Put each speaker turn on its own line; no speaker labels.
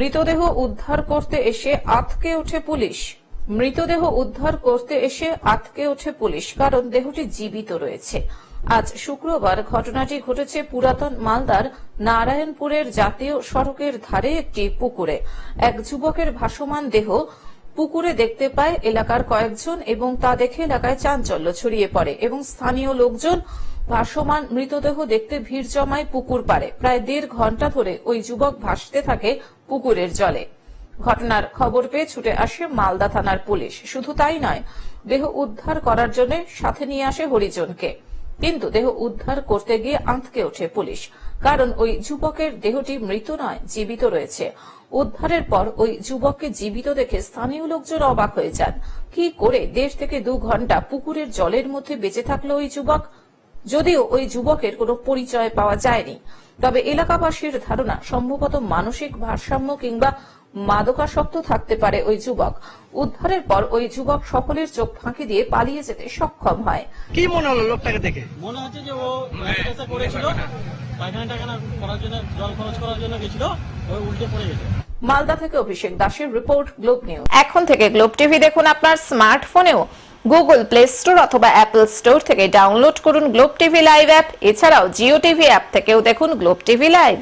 মৃতদেহ উদ্ধার করতে এসে আতকে ওঠে পুলিশ। মৃতদেহ উদ্ধার করতে এসে আতকে ওঠে পুলিশ, কারণ দেহটি জীবিত রয়েছে। আজ শুক্রবার ঘটনাটি ঘটেছে পুরাতন মালদার নারায়ণপুরের জাতীয় সড়কের ধারে একটি পুকুরে। এক যুবকের ভাসমান দেহ পুকুরে দেখতে পায় এলাকার কয়েকজন এবং তা দেখে এলাকায় চাঞ্চল্য ছড়িয়ে পড়ে এবং স্থানীয় লোকজন ভাসমান মৃতদেহ দেখতে ভিড় জমায় পুকুর পারে প্রায় দেড় ঘণ্টা ধরে ওই যুবক ভাসতে থাকে পুকুরের জলে। ঘটনার খবর পেয়ে ছুটে আসে মালদা থানার পুলিশ। শুধু তাই নয়, দেহ উদ্ধার করার জন্য সাথে নিয়ে আসে হরিজনকে। কিন্তু দেহ উদ্ধার করতে গিয়ে আঁতকে ওঠে পুলিশ। কারণ ওই যুবকের দেহটি মৃত নয়, জীবিত রয়েছে। উদ্ধারের পর ওই যুবককে জীবিত দেখে স্থানীয় লোকজন অবাক হয়ে যান। কি করে দেড় থেকে দু ঘণ্টা পুকুরের জলের মধ্যে বেঁচে থাকল ওই যুবক? যদিও ওই যুবকের কোনো পরিচয় পাওয়া যায়নি। তবে এলাকাবাসীর ধারণা, সম্ভবত মানসিক ভারসাম্য কিংবা মাদকাসক্ত থাকতে পারে ওই যুবক। উদ্ধারের পর ওই যুবক সকলের চোখ ফাঁকি দিয়ে পালিয়ে যেতে সক্ষম হয়।
কি মনে হলো লোকটাকে দেখে?
মনে হচ্ছে যে ও করেছিল পায়খানা টাখানা করার জন্য জল খরচ করার জন্য গেছিল ওই উল্টে পড়ে গেছে।
মালদা থেকে অভিষেক দাসের রিপোর্ট গ্লোব নিউজ। এখন থেকে গ্লোব টিভি দেখুন আপনার স্মার্টফোনেও। গুগল প্লে স্টোর অথবা অ্যাপল স্টোর থেকে ডাউনলোড করুন গ্লোব টিভি লাইভ অ্যাপ। এছাড়াও জিও টিভি অ্যাপ থেকেও দেখুন গ্লোব টিভি লাইভ।